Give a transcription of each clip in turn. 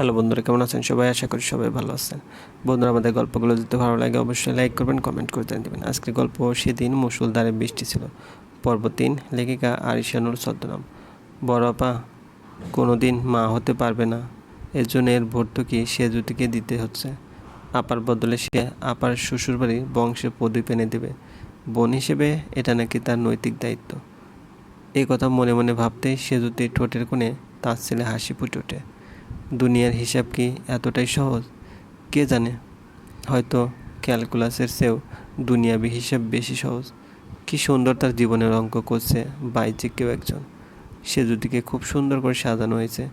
Hello বন্ধুরা, কেমন আছেন? সবাই আশা করি সবাই ভালো আছেন। বন্ধুরা, আমাদের গল্পগুলো যদি ভালো লাগে অবশ্যই লাইক করবেন, কমেন্ট করে জানিয়ে দেবেন। আজকের গল্প সেদিন মুসুলধারে বৃষ্টি ছিল। পর্ব তিন, লেখিকা আরিশানুর ছদ্মনাম। বড় আপা কোনো দিন মা হতে পারবে না। এর জন্য এর ভর্তুকি সে জ্যোতিকে দিতে হচ্ছে। আপার বদলে সে আপার শ্বশুরবাড়ি বংশে প্রদীপ এনে দেবে। বোন হিসেবে এটা নাকি তার নৈতিক দায়িত্ব। এই কথা মনে মনে ভাবতেই সে যদি ঠোঁটের কোণে তার ছেলে হাসি ফুটে ওঠে। দুনিয়ার হিসাব কি এতটাই সহজ? কে জানে? হয়তো ক্যালকুলাসের চেয়েও দুনিয়াবি হিসাব বেশি সহজ। কি সুন্দর তার জীবনের অঙ্ক করছে বাইচে কেউ একজন। সে যদিকে খুব সুন্দর করে সাজানো হয়েছে।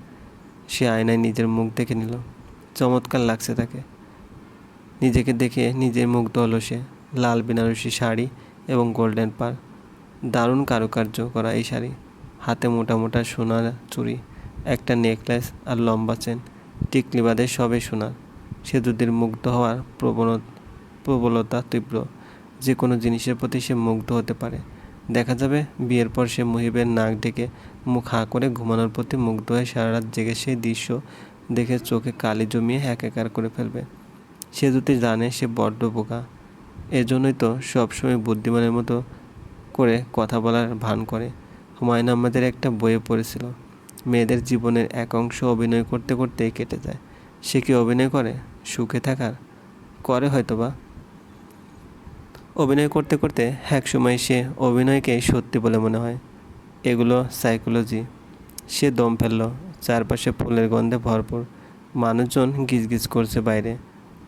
সে আয়নায় নিজের মুখ দেখে নিল। চমৎকার লাগছে তাকে। নিজেকে দেখে নিজের মুখ হলো সে। লাল বেনারসি শাড়ি এবং গোল্ডেন পার। দারুণ কারুকার্য করা এই শাড়ি। হাতে মোটা মোটা সোনার চুড়ি। একটা নেকলেস আর লম্বা চেন টিকলি বাদে সবে সোনার। সে সেতুদের মুগ্ধ হওয়ার প্রবণ প্রবলতা তীব্র। যে কোনো জিনিসের প্রতি সে মুগ্ধ হতে পারে। দেখা যাবে বিয়ের পর সে মুহিবের নাক ডেকে মুখ হাঁ করে ঘুমানোর প্রতি মুগ্ধ হয়ে সারা রাত জেগে সেই দৃশ্য দেখে চোখে কালি জমিয়ে একাকার করে ফেলবে। সে যদি জানে সে বড্ড বোকা। এজন্যই তো সবসময় বুদ্ধিমানের মতো করে কথা বলার ভান করে। হুমায়ুন আহমেদের একটা বইয়ে পড়েছিল মেয়েদের জীবনের এক অংশ অভিনয় করতে করতেই কেটে যায়। সে কি অভিনয় করে? সুখে থাকার? করে হয়তোবা। অভিনয় করতে করতে এক সময় সে অভিনয়কে সত্যি বলে মনে হয়। এগুলো সাইকোলজি। সে দম ফেলল, চারপাশে ফুলের গন্ধে ভরপুর। মানুষজন গিজগিজ করছে বাইরে।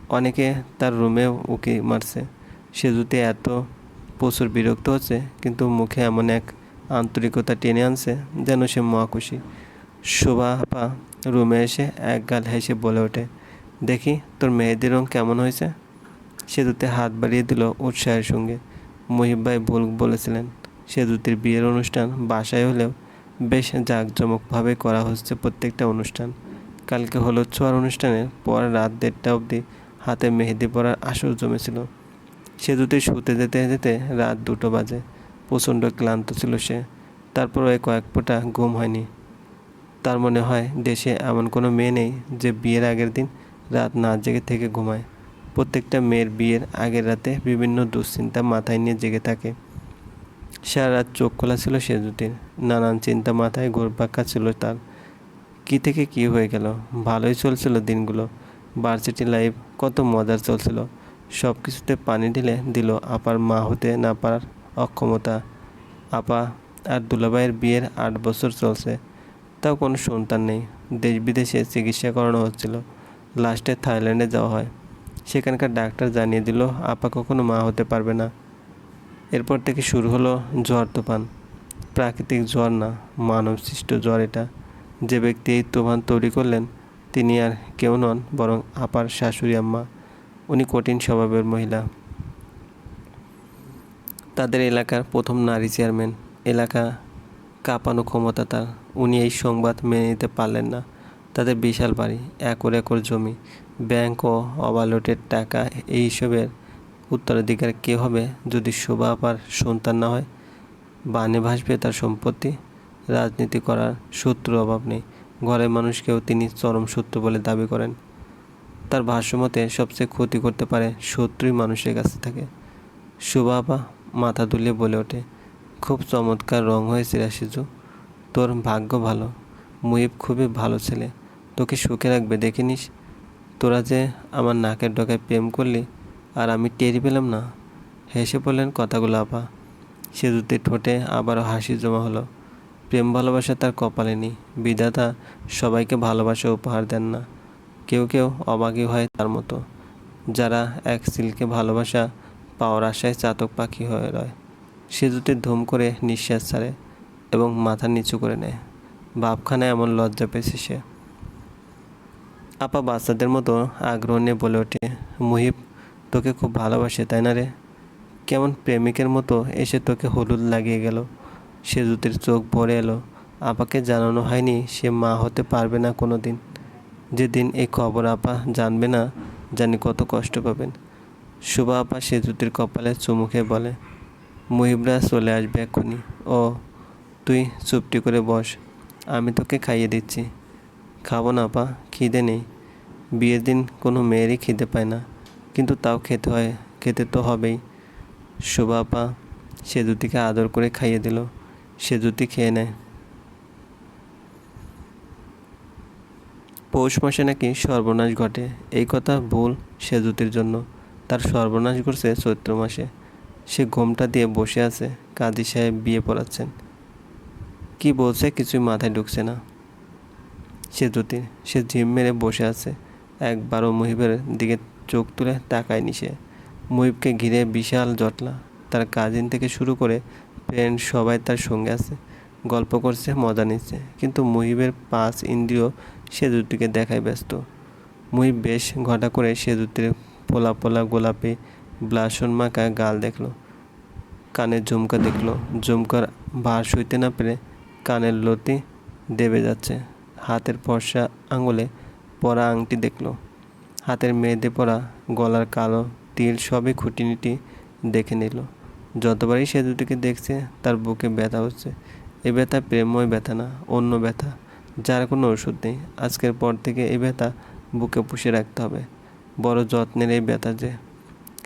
অনেকে তার রুমে উকি মারছে। সে যদি এত প্রচুর বিরক্ত হচ্ছে, কিন্তু মুখে এমন এক আন্তরিকতা টেনে আনছে যেন সে মহাখুশি। শোভা আপা রুমে এসে এক গাল হেসে বলে ওঠে, দেখি তোর মেহেদির রং কেমন হয়েছে? সেতুতে হাত বাড়িয়ে দিল উৎসাহের সঙ্গে। মহিব ভাই ভুল বলেছিলেন। সেতুতির বিয়ের অনুষ্ঠান বাসায় হলেও বেশ জাঁকজমকভাবে করা হচ্ছে প্রত্যেকটা অনুষ্ঠান। কালকে হলো ছোঁয়ার অনুষ্ঠানের পর রাত দেড়টা অবধি হাতে মেহেদি পরার আসর জমেছিল। সেতুতে শুতে যেতে যেতে রাত দুটো বাজে। প্রচণ্ড ক্লান্ত ছিল সে। তারপর ওই কয়েক ফোঁটা ঘুম হয়নি। তার মনে হয় দেশে এমন কোনো মেয়ে নেই যে বিয়ের আগের দিন রাত না জেগে থেকে ঘুমায়। প্রত্যেকটা মেয়ের বিয়ের আগের রাতে বিভিন্ন দুশ্চিন্তা মাথায় নিয়ে জেগে থাকে। সারা রাত চোখ খোলা ছিল সে জুটির নানান চিন্তা মাথায় ঘুরপাক্কা ছিল তার। কি থেকে কি হয়ে গেল? ভালোই চলছিল দিনগুলো। ভার্সিটি লাইফ কত মজার চলছিল। সব কিছুতে পানি ঢেলে দিল আপার মা হতে না পারার অক্ষমতা। আপা আর দুলাভাইয়ের বিয়ের আট বছর চলছে। তাও কোনো সন্তান নেই। দেশ বিদেশে চিকিৎসা করানো হচ্ছিল। লাস্টে থাইল্যান্ডে যাওয়া হয়। সেখানকার ডাক্তার জানিয়ে দিল, আপা কখনো মা হতে পারবে না। এরপর থেকে শুরু হলো জ্বর তুফান। প্রাকৃতিক জ্বর না মানব সৃষ্ট জ্বর এটা। যে ব্যক্তি এই তুফান তৈরি করলেন, তিনি আর কেউ নন, বরং আপার শাশুড়ি আম্মা। উনি কঠিন স্বভাবের মহিলা। তাদের এলাকার প্রথম নারী চেয়ারম্যান। এলাকা কাঁপানো ক্ষমতা তার। উনি এই সংবাদ মেনে নিতে পারলেন না। তাদের বিশাল বাড়ি, একর একর জমি, ব্যাংক ও অবালটের টাকা, এই উত্তরাধিকার কে হবে যদি শোভা আপার সন্তান না হয়? বানে ভাসবে তার সম্পত্তি। রাজনীতি করার শত্রু অভাব নেই। ঘরের মানুষকেও তিনি চরম শত্রু বলে দাবি করেন। তার ভাষ্যমতে সবচেয়ে ক্ষতি করতে পারে শত্রুই মানুষের কাছে থাকে। শোভা আপা মাথা দুলিয়ে বলে ওঠে খুব চমৎকার রং হয়েছে রাশিজু তোর ভাগ্য ভালো। মুহিব খুবই ভালো ছেলে। তোকে সুখে রাখবে দেখে নিস তোরা যে আমার নাকের ডগায় প্রেম করলি আর আমি টেরি পেলাম না। হেসে পড়লেন কথাগুলো আপা। সেতুতে ঠোঁটে আবারও হাসি জমা হলো। প্রেম ভালোবাসা তার কপালে নেই। বিধাতা সবাইকে ভালোবাসা উপহার দেন না। কেউ কেউ অবাগী হয় তার মতো। যারা এক সিলকে ভালোবাসা পাওয়ার আশায় চাতক পাখি হয়ে রয়। সে দুটি ধুম করে নিঃশ্বাস ছাড়ে এবং মাথা নিচু করে নেয়। ভাবখানে এমন লজ্জা পেয়েছে সে। আপা বাচ্চাদের মতো আগ্রহ নিয়ে বলে ওঠে, মুহিব, তোকে খুব ভালোবাসে, তাই না রে? কেমন প্রেমিকের মতো এসে তোকে হলুদ লাগিয়ে গেল। সে জুতির চোখ ভরে এলো। আপাকে জানানো হয়নি সে মা হতে পারবে না কোনো দিন যেদিন এই খবর আপা জানবে না, জানি কত কষ্ট পাবেন। শুভা আপা সে জুতির কপালে চুমুখে বলে মুহিবরা চলে আসবে এক্ষুনি। ও, তুই চুপটি করে বস, আমি তোকে খাইয়ে দিচ্ছি। খাব না পা খিদে নেই। বিয়ের দিন কোনো মেয়েরই খিদে পায় না, কিন্তু তাও খেতে হয়, খেতে তো হবেই। শোভা, আপা সেজুতিকে আদর করে খাইয়ে দিল সেজুতি খেয়ে নেয়। পৌষ মাসে নাকি সর্বনাশ ঘটে, এই কথা ভুল সেজুতির জন্য। তার সর্বনাশ ঘটছে চৈত্র মাসে। সে ঘোমটা দিয়ে বসে আছে, কাজী সাহেব বিয়ে পড়াচ্ছেন। কি বলছে কিছুই মাথায় ঢুকছে না। সে জ্যোতির সে জিম মেরে বসে আছে, একবারও মুহিবের দিকে চোখ তুলে তাকায়নি সে। মুহিবকে ঘিরে বিশাল জটলা। তার কাজিন থেকে শুরু করে ফ্রেন্ড সবাই তার সঙ্গে আছে, গল্প করছে, মজা নিচ্ছে। কিন্তু মুহিবের পাঁচ ইন্দ্রিয় সে দুটিকে দেখায় ব্যস্ত। মুহিব বেশ ঘটা করে সে দুটির পোলা পোলা গোলাপি ব্লাসন মাখা গাল দেখল কানের ঝুমকা দেখল, ঝুমকার ভার সইতে না পেরে কানের লতি দেবে যাচ্ছে। হাতের ফর্সা আঙুলে পরা আংটি দেখল। হাতের মেয়েদে পরা গলার কালো তিল সবই খুঁটিনিটি দেখে নিল। যতবারই সে দুটিকে দেখছে, তার বুকে ব্যথা হচ্ছে। এ ব্যথা প্রেমময় ব্যথা না, অন্য ব্যথা। যার কোনো ওষুধ নেই, আজকের পর থেকে এই ব্যথা বুকে পুষে রাখতে হবে। বড় যত্নের এই ব্যথা যে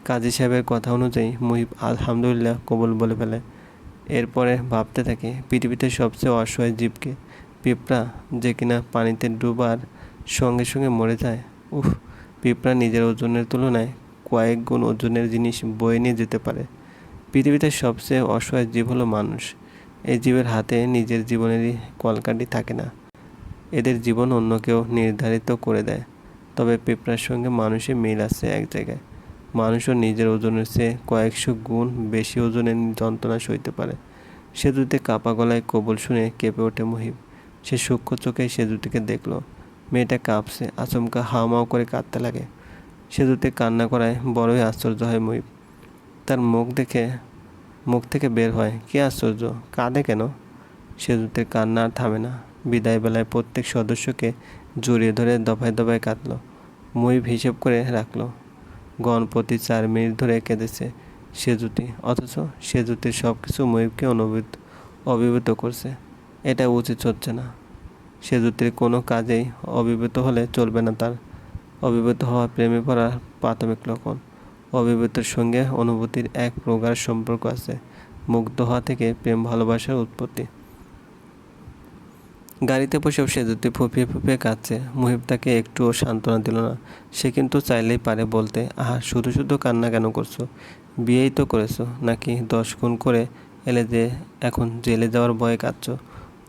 কাজী সাহেবের কথা অনুযায়ী মুহিব আলহামদুলিল্লাহ কবুল বলে ফেলে। এরপরে ভাবতে থাকে, পৃথিবীতে সবচেয়ে অসহায় জীবকে পিঁপড়া যে কিনা পানিতে ডুবার সঙ্গে সঙ্গে মরে যায়। উফ, পিঁপড়া নিজের ওজনের তুলনায় কয়েক গুণ ওজনের জিনিস বয়ে নিয়ে যেতে পারে। পৃথিবীতে সবচেয়ে অসহায় জীব হলো মানুষ। এই জীবের হাতে নিজের জীবনেরই কলকাঠি থাকে না। এদের জীবন অন্য কেউ নির্ধারিত করে দেয়। তবে পিঁপড়ার সঙ্গে মানুষের মিল আছে এক জায়গায়। মানুষও নিজের ওজনের চেয়ে কয়েকশো গুণ বেশি ওজনের যন্ত্রণা সইতে পারে। সেতুতে কাপা গলায় কবল শুনে কেঁপে ওঠে মহিব সে সূক্ষ্ম চোখে সেতুটিকে দেখল। মেয়েটা কাঁপছে, আচমকা হাওমাও করে কাঁদতে লাগে। সেতুতে কান্না করায় বড়ই আশ্চর্য হয় মহিব তার মুখ দেখে, মুখ থেকে বের হয়, কি আশ্চর্য, কাঁদে কেন? সেতুতে কান্না আর থামে না। বিদায় বেলায় প্রত্যেক সদস্যকে জড়িয়ে ধরে দফায় দফায় কাঁদলো। মহিব হিসেব করে রাখল গণপতি চার মিনিট ধরে কেঁদেছে সেজুতি অথচ সেজুতির সব কিছু ময়ূরকে অনুভূত, অভিভূত করছে। এটা উচিত হচ্ছে না। সেজুতির কোনো কাজেই অভিভূত হলে চলবে না তার। অভিভূত হওয়া প্রেমে পড়ার প্রাথমিক লক্ষণ। অভিভূতের সঙ্গে অনুভূতির এক প্রগাঢ় সম্পর্ক আছে। মুগ্ধ হওয়া থেকে প্রেম ভালোবাসার উৎপত্তি। গাড়িতে বসেও সে যদি ফুপিয়ে ফুপিয়ে কাঁদছে। মুহিব তাকে একটুও সান্ত্বনা দিল না। সে কিন্তু চাইলেই পারে বলতে, আহা, শুধু শুধু কান্না কেন করছ? বিয়েই তো করেছ, নাকি দশ গুণ করে এলে যে এখন জেলে যাওয়ার ভয়ে কাঁদছ?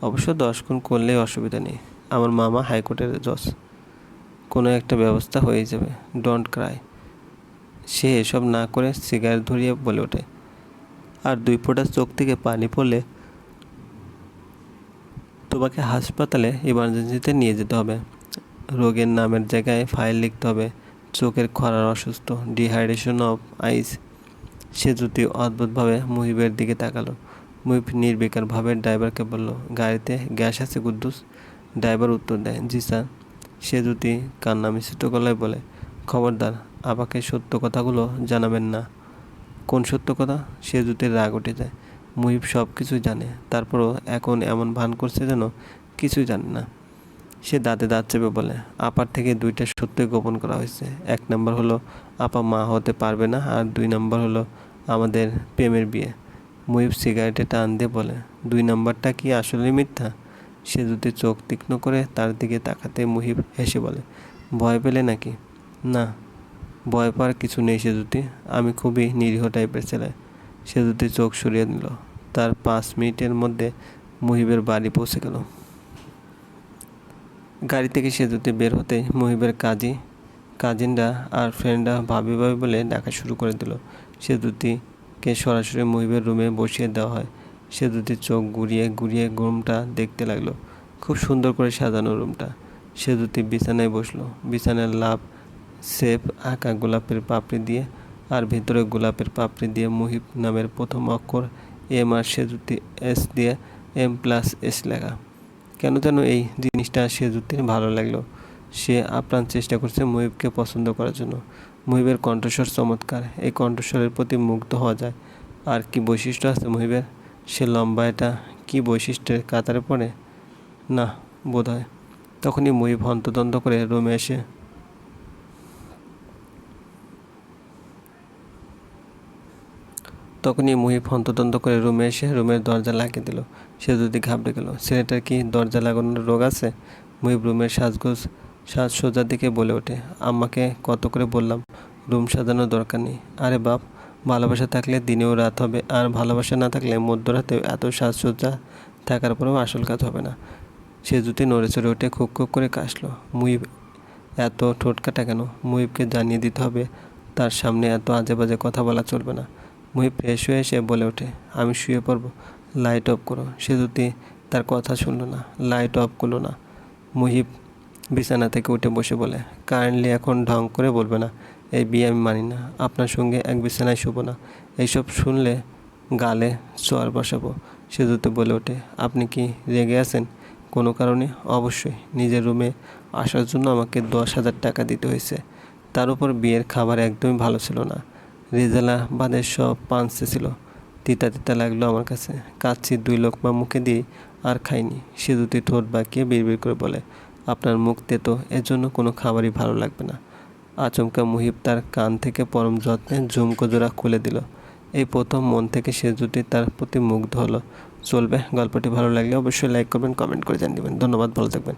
অবশ্য দশ গুণ করলেই অসুবিধা নেই। আমার মামা হাইকোর্টের জজ। কোনো একটা ব্যবস্থা হয়ে যাবে। Don't Cry. সে এসব না করে সিগারেট ধরিয়ে বলে ওঠে। আর দুই ফোঁটা চোখ থেকে পানি পড়লে তোমাকে হাসপাতালে ইমার্জেন্সিতে নিয়ে যেতে হবে। রোগের নামের জায়গায় ফাইল লিখতে হবে। চোখের খরার অসুস্থ ডিহাইড্রেশন অফ আইস সে যদি অদ্ভুতভাবে মুহিবের দিকে তাকালো, মুহিব নির্বিকারভাবে ড্রাইভারকে বলল, গাড়িতে গ্যাস আছে কুদ্দুস? ড্রাইভার উত্তর দেয়, জি স্যার। সে যদি কান্না মিশ্রিত গলায় বলে, খবরদার আপাকে সত্য কথাগুলো জানাবেন না। কোন সত্য কথা? সে জুতির রাগ উঠে যায় মুহিব সব কিছুই জানে, তারপরও এখন এমন ভান করছে যেন কিছুই জানে না। সে দাঁতে দাঁত চেপে বলে, আপার থেকে দুইটা সত্যই গোপন করা হয়েছে। এক নম্বর হলো, আপা মা হতে পারবে না, আর দুই নম্বর হলো, আমাদের প্রেমের বিয়ে। মুহিব সিগারেটে টান দিয়ে বলে, দুই নম্বরটা কি আসলে মিথ্যা? সে যদি চোখ তীক্ষ্ণ করে তার দিকে তাকাতে মুহিব হেসে বলে, ভয় পেলে নাকি? না, ভয় পাওয়ার কিছু নেই সে যদি। আমি খুবই নিরীহ টাইপের ছেলে। সে যদি চোখ সরিয়ে নিল। তার পাঁচ মিনিটের মধ্যে মুহিবের বাড়ি পৌঁছে গেল। গাড়ি থেকে সে যদি বের হতে মুহিবের কাজী, কাজিনরা আর ফ্রেন্ডরা ভাবি ভাবি বলে ডাকা শুরু করে দিল। সে দুটিকে সরাসরি মুহিবের রুমে বসিয়ে দেওয়া হয়। সে দুটি চোখ ঘুরিয়ে ঘুরিয়ে রুমটা দেখতে লাগল। খুব সুন্দর করে সাজানো রুমটা। সে দুটি বিছানায় বসল। বিছানার লাভ সেফ আঁকা গোলাপের পাপড়ি দিয়ে আর ভিতরে গোলাপের পাপড়ি দিয়ে মুহিব নামের প্রথম অক্ষর এম আর সেজুতি এস দিয়ে এম প্লাস এস লেখা। কেন যেন এই জিনিসটা সেজুতির ভালো লাগল। সে আপ্রাণ চেষ্টা করছে মুহিবকে পছন্দ করার জন্য। মুহিবের কণ্ঠস্বর চমৎকার। এই কণ্ঠস্বরের প্রতি মুগ্ধ হওয়া যায়। আর কি বৈশিষ্ট্য আছে মুহিবের? সে লম্বা এটা কি বৈশিষ্ট্যের কাতারে পড়ে? না বোধ হয় তখনই মুহিব হন্তদন্ত করে রুমে এসে তখনই মুহিব হন্তদন্ত করে রুমে এসে রুমের দরজা লাগিয়ে দিল। সে যদি ঘাবড়ে গেল। ছেলেটার কি দরজা লাগানোর রোগ আছে? মুহিব রুমের সাজগোজ সাজসজ্জার দিকে বলে ওঠে, আম্মাকে কত করে বললাম, রুম সাজানোর দরকার নেই। আরে বাপ, ভালোবাসা থাকলে দিনেও রাত হবে, আর ভালোবাসা না থাকলে মধ্যরাতেও এত সাজসজ্জা থাকার পরেও আসল কাজ হবে না। সে জুতি নড়ে চড়ে উঠে খুব খুব করে কাশলো। মুহিব, এত ঠোঁটকাটা কেন? মুহিবকে জানিয়ে দিতে হবে, তার সামনে এত আজে বাজে কথা বলা চলবে না। মুহিব ফ্রেশ হয়ে এসে বলে ওঠে, আমি শুয়ে পড়ব। লাইট অফ করো। সে যদি তার কথা শুনলো না, লাইট অফ করল না। মুহিব বিছানা থেকে উঠে বসে বলে, কাইন্ডলি এখন ঢং করে বলবে না। এই বিয়ে আমি মানি না। আপনার সঙ্গে এক বিছানায় শুবো না। এইসব শুনলে গালে চর বসাবো। সেজুতে বলে ওঠে, আপনি কি রেগে আছেন? কোনো কারণে অবশ্যই। নিজের রুমে আসার জন্য আমাকে দশ হাজার টাকা দিতে হয়েছে। তার উপর বিয়ের খাবার একদমই ভালো ছিল না। রেজালা বাদের সব পাঁচতে ছিল। তিতা তিতা লাগল আমার কাছে। কাচ্ছি দুই লোকমা মুখে দিয়ে আর খাইনি। সে দুটি ঠোঁট বাঁকিয়ে বিড়বিড় করে বলে, আপনার মুখ তেতো, এজন্য কোনো খাবারই ভালো লাগবে না। আচমকা মুহিব তার কান থেকে পরম যত্নে ঝুমকো জোড়া খুলে দিল। এই প্রথম মন থেকে সে জুটি তার প্রতি মুগ্ধ হলো, চলবে। গল্পটি ভালো লাগলে অবশ্যই লাইক করবেন কমেন্ট করে জানিয়ে দেবেন। ধন্যবাদ, ভালো থাকবেন।